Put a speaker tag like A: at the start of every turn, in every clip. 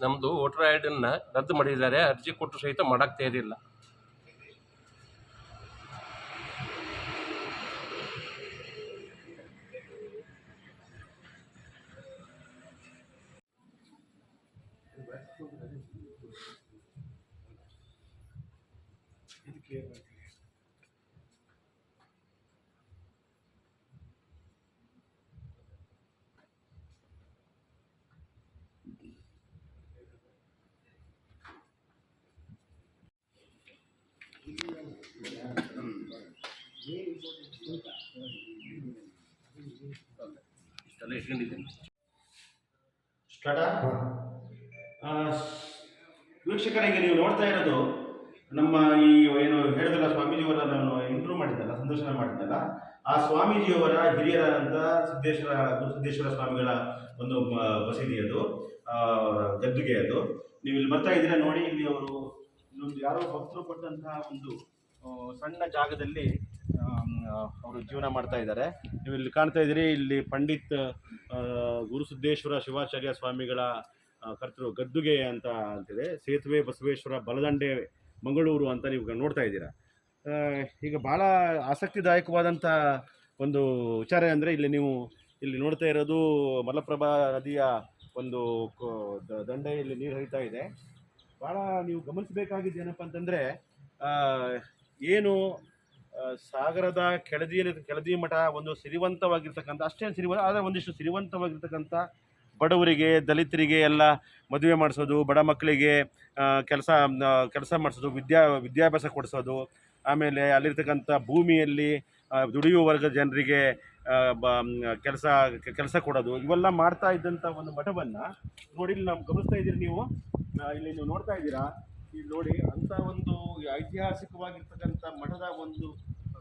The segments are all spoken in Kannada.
A: ನಮ್ಮದು ವೋಟರ್ ಡಿನ ರದ್ದು ಮಾಡಿದ್ದಾರೆ ಅರ್ಜಿ ಕೊಟ್ಟು ಸಹಿತ ಮಾಡೋಕ್ಕೆ ಇರಲಿಲ್ಲ Thank ಇಷ್ಟೆಲ್ಲ ಇಟ್ಕೊಂಡಿದ್ದೀನಿ.
B: ಸ್ಟಾರ್ಟ ವೀಕ್ಷಕರಿಗೆ ನೀವು ನೋಡ್ತಾ ಇರೋದು ನಮ್ಮ ಈ ಏನು ಹೇಳಿದಲ್ಲ ಸ್ವಾಮೀಜಿಯವರ ನಾನು ಇಂಟ್ರೂ ಮಾಡಿದ್ದಲ್ಲ ಸಂದರ್ಶನ ಮಾಡಿದ್ದಲ್ಲ ಆ ಸ್ವಾಮೀಜಿಯವರ ಹಿರಿಯರಾದಂಥ ಸಿದ್ದೇಶ್ವರ ಗುರು ಸಿದ್ದೇಶ್ವರ ಸ್ವಾಮಿಗಳ ಒಂದು ಬಸದಿ ಮಸೀದಿ ಅದು ಗದ್ದುಗೆ ಅದು. ನೀವು ಇಲ್ಲಿ ಬರ್ತಾ ಇದ್ದೀರಾ ನೋಡಿ ಇಲ್ಲಿ ಅವರು ಇನ್ನೊಂದು ಯಾರೋ ಭಕ್ತರು ಕೊಟ್ಟಂತಹ ಒಂದು ಸಣ್ಣ ಜಾಗದಲ್ಲಿ ಅವರು ಜೀವನ ಮಾಡ್ತಾ ಇದ್ದಾರೆ. ನೀವು ಇಲ್ಲಿ ಕಾಣ್ತಾ ಇದ್ದೀರಿ ಇಲ್ಲಿ ಪಂಡಿತ್ ಗುರುಸಿದ್ದೇಶ್ವರ ಶಿವಾಚಾರ್ಯ ಸ್ವಾಮಿಗಳ ಕರ್ತೃ ಗದ್ದುಗೆ ಅಂತ ಅಂತಿದೆ. ಸೇತುವೆ, ಬಸವೇಶ್ವರ, ಬಲದಂಡೆ, ಮಂಗಳೂರು ಅಂತ ನೀವು ನೋಡ್ತಾ ಇದ್ದೀರಾ. ಈಗ ಭಾಳ ಆಸಕ್ತಿದಾಯಕವಾದಂಥ ಒಂದು ವಿಚಾರ ಅಂದರೆ ಇಲ್ಲಿ ನೀವು ಇಲ್ಲಿ ನೋಡ್ತಾ ಇರೋದು ಮಲಪ್ರಭಾ ನದಿಯ ಒಂದು ದಂಡೆ ದಂಡೆಯಲ್ಲಿ ನೀರು ಹರಿತಾ ಇದೆ. ಭಾಳ ನೀವು ಗಮನಿಸಬೇಕಾಗಿದ್ದು ಏನಪ್ಪ ಅಂತಂದರೆ ಏನು ಸಾಗರದ ಕೆಳದಿ ಕೆಳದಿ ಮಠ ಒಂದು ಸಿರಿವಂತವಾಗಿರ್ತಕ್ಕಂಥ ಅಷ್ಟೇನು ಸಿರಿವಂತ ಆದರೆ ಒಂದಿಷ್ಟು ಸಿರಿವಂತವಾಗಿರ್ತಕ್ಕಂಥ ಬಡವರಿಗೆ, ದಲಿತರಿಗೆ ಎಲ್ಲ ಮದುವೆ ಮಾಡಿಸೋದು, ಬಡ ಮಕ್ಕಳಿಗೆ ಕೆಲಸ ಕೆಲಸ ಮಾಡಿಸೋದು, ವಿದ್ಯಾ, ವಿದ್ಯಾಭ್ಯಾಸ ಕೊಡಿಸೋದು, ಆಮೇಲೆ ಅಲ್ಲಿರ್ತಕ್ಕಂಥ ಭೂಮಿಯಲ್ಲಿ ದುಡಿಯುವ ವರ್ಗದ ಜನರಿಗೆ ಕೆಲಸ ಕೆಲಸ ಕೊಡೋದು, ಇವೆಲ್ಲ ಮಾಡ್ತಾ ಇದ್ದಂಥ ಒಂದು ಮಠವನ್ನು ನೋಡಿ ಇಲ್ಲಿ ನಾವು ಗಮನಿಸ್ತಾ ಇದ್ದೀರಿ ನೀವು. ಇಲ್ಲಿ ನೀವು ನೋಡ್ತಾ ಇದ್ದೀರಾ? ಇಲ್ಲಿ ನೋಡಿ ಅಂಥ ಒಂದು ಐತಿಹಾಸಿಕವಾಗಿರ್ತಕ್ಕಂಥ ಮಠದ ಒಂದು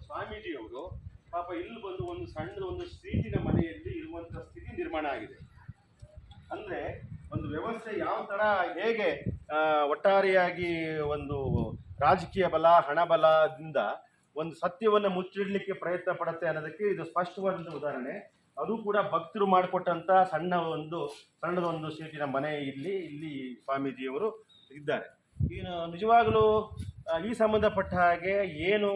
B: ಸ್ವಾಮೀಜಿಯವರು ಪಾಪ ಇಲ್ಲಿ ಬಂದು ಒಂದು ಸಣ್ಣ ಒಂದು ಸೀಟಿನ ಮನೆಯಲ್ಲಿ ಇರುವಂಥ ಸ್ಥಿತಿ ನಿರ್ಮಾಣ ಆಗಿದೆ. ಅಂದರೆ ಒಂದು ವ್ಯವಸ್ಥೆ ಯಾವ ಥರ ಹೇಗೆ ಒಟ್ಟಾರೆಯಾಗಿ ಒಂದು ರಾಜಕೀಯ ಬಲ ಹಣಬಲದಿಂದ ಒಂದು ಸತ್ಯವನ್ನು ಮುಚ್ಚಿಡಲಿಕ್ಕೆ ಪ್ರಯತ್ನ ಪಡುತ್ತೆ ಅನ್ನೋದಕ್ಕೆ ಇದು ಸ್ಪಷ್ಟವಾದಂಥ ಉದಾಹರಣೆ. ಅದು ಕೂಡ ಭಕ್ತರು ಮಾಡಿಕೊಟ್ಟಂಥ ಸಣ್ಣ ಒಂದು ಸಣ್ಣದೊಂದು ಸೀಟಿನ ಮನೆ ಇಲ್ಲಿ ಇಲ್ಲಿ ಸ್ವಾಮೀಜಿಯವರು ಇದ್ದಾರೆ. ಈ ನಿಜವಾಗಲೂ ಈ ಸಂಬಂಧಪಟ್ಟ ಹಾಗೆ ಏನು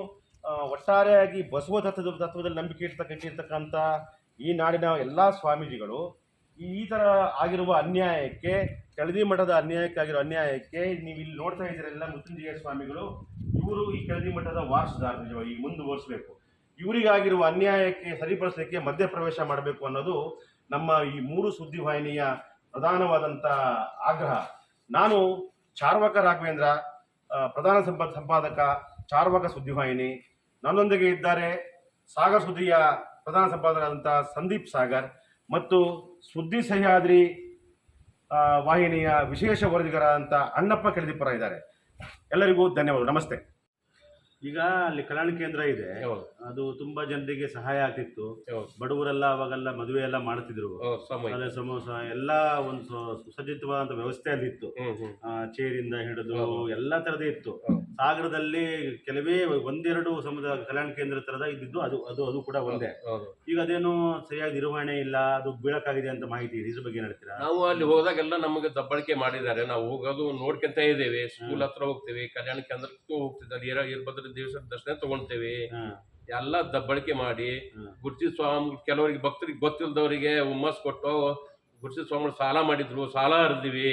B: ಒಟ್ಟಾರೆಯಾಗಿ ಬಸವ ತತ್ವದ ತತ್ವದಲ್ಲಿ ನಂಬಿಕೆ ಇರ್ತಕ್ಕ ಇರ್ತಕ್ಕಂಥ ಈ ನಾಡಿನ ಎಲ್ಲ ಸ್ವಾಮೀಜಿಗಳು ಈ ಥರ ಆಗಿರುವ ಅನ್ಯಾಯಕ್ಕೆ, ಕೆಳದಿ ಮಠದ ಅನ್ಯಾಯಕ್ಕೆ ಆಗಿರೋ ಅನ್ಯಾಯಕ್ಕೆ ನೀವು ಇಲ್ಲಿ ನೋಡ್ತಾ ಇದ್ದೀರಲ್ಲ ಮೃತ್ಯುಂಜಯ ಸ್ವಾಮಿಗಳು, ಇವರು ಈ ಕೆಳದಿ ಮಠದ ವಾರಸುದಾರ ನಿಜವಾಗಿ ಮುಂದುವರಿಸಬೇಕು. ಇವರಿಗಾಗಿರುವ ಅನ್ಯಾಯಕ್ಕೆ ಸರಿಪಡಿಸಲಿಕ್ಕೆ ಮಧ್ಯಪ್ರವೇಶ ಮಾಡಬೇಕು ಅನ್ನೋದು ನಮ್ಮ ಈ ಮೂರು ಸುದ್ದಿವಾಹಿನಿಯ ಪ್ರಧಾನವಾದಂಥ ಆಗ್ರಹ. ನಾನು ಚಾರ್ವಕ ರಾಘವೇಂದ್ರ ಪ್ರಧಾನ ಸಂಪ ಸಂಪಾದಕ, ಚಾರ್ವಕ ಸುದ್ದಿವಾಹಿನಿ ನನ್ನೊಂದಿಗೆ ಇದ್ದಾರೆ ಸಾಗರ್ ಸುದ್ದಿಯ ಪ್ರಧಾನ ಸಂಪಾದಕರಾದಂಥ ಸಂದೀಪ್ ಸಾಗರ್ ಮತ್ತು ಸುದ್ದಿ ಸಹ್ಯಾದ್ರಿ ವಾಹಿನಿಯ ವಿಶೇಷ ವರದಿಗಾರಾದಂಥ ಅಣ್ಣಪ್ಪ ಕೆಳದಿಪ್ಪರ ಇದ್ದಾರೆ. ಎಲ್ಲರಿಗೂ ಧನ್ಯವಾದ ನಮಸ್ತೆ. ಈಗ ಅಲ್ಲಿ ಕಲ್ಯಾಣ ಕೇಂದ್ರ ಇದೆ. ಅದು ತುಂಬಾ ಜನರಿಗೆ ಸಹಾಯ ಆಗ್ತಿತ್ತು. ಬಡವರೆಲ್ಲ ಅವಾಗೆಲ್ಲ ಮದುವೆ ಎಲ್ಲ ಮಾಡ್ತಿದ್ರು. ಅದೇ ಸಮೋಸ ಎಲ್ಲ ಒಂದು ಸುಸಜ್ಜಿತವಾದಂತ ವ್ಯವಸ್ಥೆ
A: ಹ್ಮ್
B: ಆ, ಚೇರಿಂದ ಹಿಡಿದು ಎಲ್ಲಾ ತರದೇ ಇತ್ತು. ಸಾಗರದಲ್ಲಿ ಕೆಲವೇ ಒಂದೆರಡು ಸಮುದಾಯ ಕಲ್ಯಾಣ ಕೇಂದ್ರ ತರದ ಇದ್ದಿದ್ದು ಅದು ಅದು ಅದು ಕೂಡ ಒಂದೇ.
A: ಹೌದು.
B: ಈಗ ಅದೇನು ಸರಿಯಾಗಿ ನಿರ್ವಹಣೆ ಇಲ್ಲ ಅದು ಬೀಳಕ್ಕಾಗಿದೆ ಅಂತ ಮಾಹಿತಿ ಇದೆ ಇದ್ರ ಬಗ್ಗೆ ಏನ್ ಹೇಳ್ತೀರಾ?
A: ನಾವು ಅಲ್ಲಿ ಹೋದಾಗೆಲ್ಲ ನಮಗೆ ದಬ್ಬಳಿಕೆ ಮಾಡಿದ್ದಾರೆ. ನಾವು ಹೋಗೋದು ನೋಡ್ಕೊಂತ ಇದ್ದೇವೆ. ಸ್ಕೂಲ್ ಹತ್ರ ಹೋಗ್ತೇವೆ ಕಲ್ಯಾಣ ಕೇಂದ್ರಕ್ಕೂ ಹೋಗ್ತಿದ್ದಾರೆ ಇರ ಇರ್ಭದ್ರ ದೇವಸ್ಥಾನ ದರ್ಶನ ತಗೊಳ್ತೇವೆ
B: ಹಾ,
A: ಎಲ್ಲ ದಬ್ಬಳಿಕೆ ಮಾಡಿ
B: ಹ್ಮ್.
A: ಗುರುಜಿ ಸ್ವಾಮಿ ಕೆಲವರಿಗೆ ಭಕ್ತರಿಗೆ ಗೊತ್ತಿಲ್ಲದವರಿಗೆ ಹುಮ್ಮಸ್ ಕೊಟ್ಟು ಗುರುಜಿ ಸ್ವಾಮಿಗಳು ಸಾಲ ಮಾಡಿದ್ರು ಸಾಲ ಹರಿದಿವಿ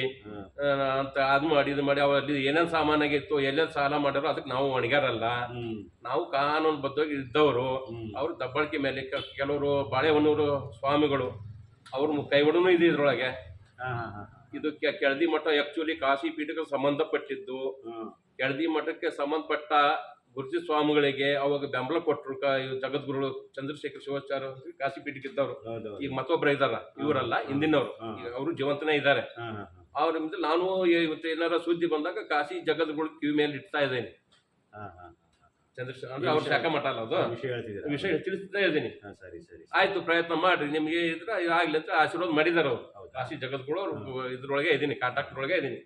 A: ಅಂತ ಅದು ಮಾಡಿ ಇದು ಮಾಡಿ ಅವಲ್ಲಿ ಏನೇನು ಸಾಮಾನಾಗಿತ್ತು ಎಲ್ಲೆಲ್ಲಿ ಸಾಲ ಮಾಡಿದ್ರು ಅದಕ್ಕೆ ನಾವು ಹೊಣೆಗಾರಲ್ಲ ನಾವು ಕಾನೂನು ಬದ್ಧವಾಗಿ ಇದ್ದವರು ಅವ್ರ ದಬ್ಬಳಿಕೆ ಮೇಲೆ ಕೆಲವರು ಬಾಳೆಹೊನ್ನೂರು ಸ್ವಾಮಿಗಳು ಅವ್ರ ಕೈವಡನೂ ಇದೆ ಇದ್ರೊಳಗೆ.
B: ಹಾ, ಹಾ, ಹಾ,
A: ಇದು ಕೆ- ಕೆಳದಿ ಮಠ ಆಕ್ಚುಲಿ ಕಾಶಿ ಪೀಠಕ್ಕೆ ಸಂಬಂಧಪಟ್ಟಿದ್ದು. ಕೆಳದಿ ಮಠಕ್ಕೆ ಸಂಬಂಧಪಟ್ಟ ಗುರುಜಿ ಸ್ವಾಮಿಗಳಿಗೆ ಅವಾಗ ಬೆಂಬಲ ಕೊಟ್ಟರು ಜಗದ್ಗುರು ಚಂದ್ರಶೇಖರ್ ಶಿವಾಚಾರ್ಯ ಕಾಶಿ ಪೀಠಕ್ಕೆ ಇದ್ದವರು. ಈಗ ಮತ್ತೊಬ್ಬರ ಇದಾರ ಇವರಲ್ಲ ಹಿಂದಿನವರು. ಅವರು ಜೀವಂತನೇ ಇದ್ದಾರೆ.
B: ಅವ್ರ
A: ಅವ್ರಿಂದ ನಾನು ಇವತ್ತು ಏನಾರ ಸುದ್ದಿ ಬಂದಾಗ ಕಾಶಿ ಜಗದ್ಗುರು ಕಿವಿ ಮೇಲೆ ಇಡ್ತಾ ಇದ್ದೇನೆ. ಚಂದ್ರಶೇಖರ್ ಅಂದ್ರೆ ಅವ್ರ ಶಾಖ ಮಠ ಅಲ್ಲ ಅದು?
B: ವಿಷಯ
A: ತಿಳಿಸ್ತಾ ಇದ್ದೀನಿ.
B: ಸರಿ ಸರಿ
A: ಆಯ್ತು ಪ್ರಯತ್ನ ಮಾಡ್ರಿ. ನಿಮ್ಗೆ ಇದ್ರ ಆಗ್ಲಿ ಅಂತ ಆಶೀರ್ವಾದ ಮಾಡಿದಾರ ಅವ್ರು? ಕಾಶಿ ಜಗದ್ಗುರು ಅವ್ರು ಇದ್ರೊಳಗೆ ಇದೀನಿ ಕಾಂಟ್ಯಾಕ್ಟ್ ಒಳಗೆ ಇದೀನಿ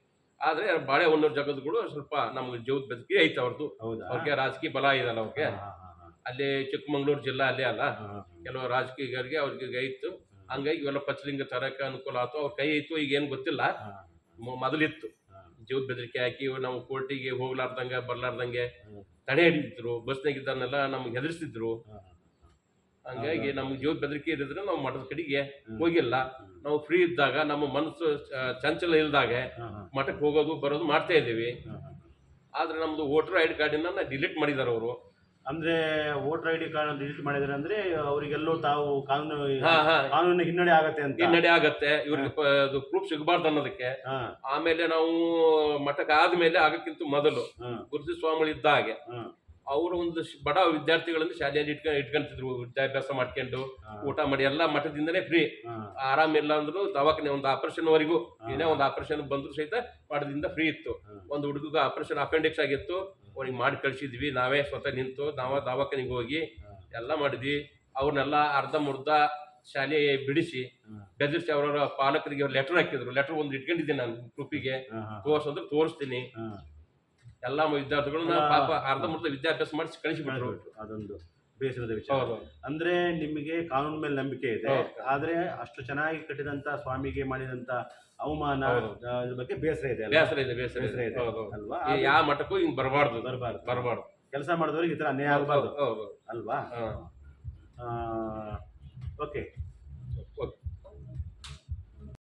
A: ಆದ್ರೆ ಬಾಳೆಹೊನ್ನೂರು ಜಗದ್ಗಳು ಸ್ವಲ್ಪ ನಮ್ಗೆ ಜೀವದ ಬದುಕಿ ಐತೆ ಅವ್ರದ್ದು
B: ಹೌದಾ?
A: ಅವ್ರಿಗೆ ರಾಜಕೀಯ ಬಲ ಇದಲ್ಲ ಅವ್ರಿಗೆ. ಅಲ್ಲಿ ಚಿಕ್ಕಮಂಗ್ಳೂರು ಜಿಲ್ಲಾ ಅಲ್ಲೇ ಅಲ್ಲ. ಕೆಲವು ರಾಜಕೀಯಗಾರಿಗೆ ಅವ್ರಿಗೆ ಐತು ಹಂಗಾಗಿ ಇವೆಲ್ಲ ಪಚ್ಚಲಿಂಗ ತರಕ ಅನುಕೂಲ ಆಯ್ತು ಅವ್ರ ಕೈ ಐತು ಈಗ ಏನು ಗೊತ್ತಿಲ್ಲ. ಮೊದಲಿತ್ತು. ಜೀವದ ಬೆದರಿಕೆ ಹಾಕಿ ನಾವು ಕೋರ್ಟಿಗೆ ಹೋಗ್ಲಾರ್ದಂಗೆ ಬರ್ಲಾರ್ದಂಗೆ. ತಡೆ ಹಿಡಿತಿದ್ರು ಬಸ್ನಾಗಿದ್ದನ್ನೆಲ್ಲ ನಮ್ಗೆ ಹೆದರ್ಸ್ತಿದ್ರು
B: ಹಾ.
A: ಹಂಗಾಗಿ ನಮ್ಗೆ ಜೀವ ಬೆದರಿಕೆ ಇರಿದ್ರೆ ನಾವು ಮಠದ ಕಡೆಗೆ ಹೋಗಿಲ್ಲ. ನಾವು ಫ್ರೀ ಇದ್ದಾಗ ನಮ್ಮ ಮನಸ್ಸು ಚಂಚಲ ಇಲ್ದಾಗ ಮಠಕ್ಕೆ ಹೋಗೋದು ಬರೋದು ಮಾಡ್ತಾ ಇದ್ದೀವಿ. ಆದ್ರೆ ನಮ್ದು ವೋಟರ್ ಐ ಡಿ ಕಾರ್ಡಿನ ಡಿಲೀಟ್ ಮಾಡಿದಾರೆ ಅವರು.
B: ಅಂದ್ರೆ voter I D card delete ಮಾಡಿದ್ರೆ ಅಂದ್ರೆ ಅವರಿಗೆಲ್ಲೋ ತಾವು ಕಾನೂನು ಕಾನೂನು ಹಿನ್ನಡೆ ಆಗತ್ತೆ ಅಂತ.
A: ಹಿನ್ನಡೆ ಆಗತ್ತೆ. ಇವ್ರಿಗೆ ಪ್ರೂಫ್ ಸಿಗಬಾರ್ದು ಅನ್ನೋದಕ್ಕೆ. ಆಮೇಲೆ ನಾವು ಮಠಕ್ಕೆ ಆದ್ಮೇಲೆ ಆಗಕ್ಕಿಂತ ಮೊದಲು ಗುರುಜಿ ಸ್ವಾಮಿಗಳು ಇದ್ದಾಗೆ
B: ಹಾ,
A: ಅವರು ಒಂದು ಬಡ ವಿದ್ಯಾರ್ಥಿಗಳನ್ನು ಶಾಲೆಯಲ್ಲಿ ಇಟ್ಕೊಂಡು ಇಟ್ಕೊಂತಿದ್ರು ವಿದ್ಯಾಭ್ಯಾಸ ಮಾಡ್ಕೊಂಡು ಊಟ ಮಾಡಿ ಎಲ್ಲ ಮಠದಿಂದನೇ ಫ್ರೀ ಆರಾಮಿಲ್ಲ ಅಂದ್ರು ದವಾಖಾನೆ ಒಂದು ಆಪರೇಷನ್ ವರೆಗೂ. ಏನೇ ಒಂದು ಆಪರೇಷನ್ ಬಂದ್ರು ಸಹಿತ ಮಠದಿಂದ ಫ್ರೀ ಇತ್ತು. ಒಂದು ಹುಡುಗ ಆಪರೇಷನ್ ಅಪೆಂಡಿಕ್ಸ್ ಆಗಿತ್ತು. ಅವ್ರಿಗೆ ಮಾಡಿ ಕಳ್ಸಿದ್ವಿ ನಾವೇ ಸ್ವತಃ ನಿಂತು ನಾವ ದವಾಖಾನೆಗೆ ಹೋಗಿ ಎಲ್ಲಾ ಮಾಡಿದ್ವಿ. ಅವ್ರನ್ನೆಲ್ಲ ಅರ್ಧ ಮುರ್ಧ ಶಾಲೆ ಬಿಡಿಸಿ. ಬೆದರಿಸಿ ಅವರ ಪಾಲಕರಿಗೆ ಲೆಟರ್ ಹಾಕಿದ್ರು. ಲೆಟರ್ ಒಂದು ಇಟ್ಕೊಂಡಿದ್ದೀನಿ ನಾನು ಗ್ರೂಪಿಗೆ ತೋರ್ಸಂದ್ರೆ ತೋರಿಸ್ತೀನಿ. ಎಲ್ಲ ವಿದ್ಯಾರ್ಥಿಗಳನ್ನ
B: ಅಲ್ಲ.
A: ಪಾಪ ಅರ್ಧ ಮುರ್ಧ ವಿದ್ಯಾಭ್ಯಾಸ ಮಾಡಿಸಿ ಕಳಿಸಿಬಿಟ್ರು.
B: ಅದೊಂದು ಬೇಸರದ ವಿಚಾರ. ಅಂದ್ರೆ ನಿಮಗೆ ಕಾನೂನು ಮೇಲೆ ನಂಬಿಕೆ ಇದೆ. ಆದ್ರೆ ಅಷ್ಟು ಚೆನ್ನಾಗಿ ಕಟ್ಟಿದಂತ ಸ್ವಾಮಿಗೆ ಮಾಡಿದಂತ ಅವಮಾನ ಬಗ್ಗೆ ಬೇಸರ ಇದೆ?
A: ಬೇಸರ ಇದೆ ಬೇಸರ
B: ಬೇಸರ
A: ಇದೆ
B: ಅಲ್ವಾ?
A: ಯಾವ ಮಠಕ್ಕೂ ಹಿಂಗ್ ಬರಬಾರ್ದು.
B: ಬರಬಾರ್ದು.
A: ಬರಬಾರ್ದು.
B: ಕೆಲಸ ಮಾಡಿದವ್ರಿಗೆ ಈ ತರ ಅನ್ಯಾಯ ಆಗಬಾರ್ದು. ಅಲ್ವಾ. ಓಕೆ.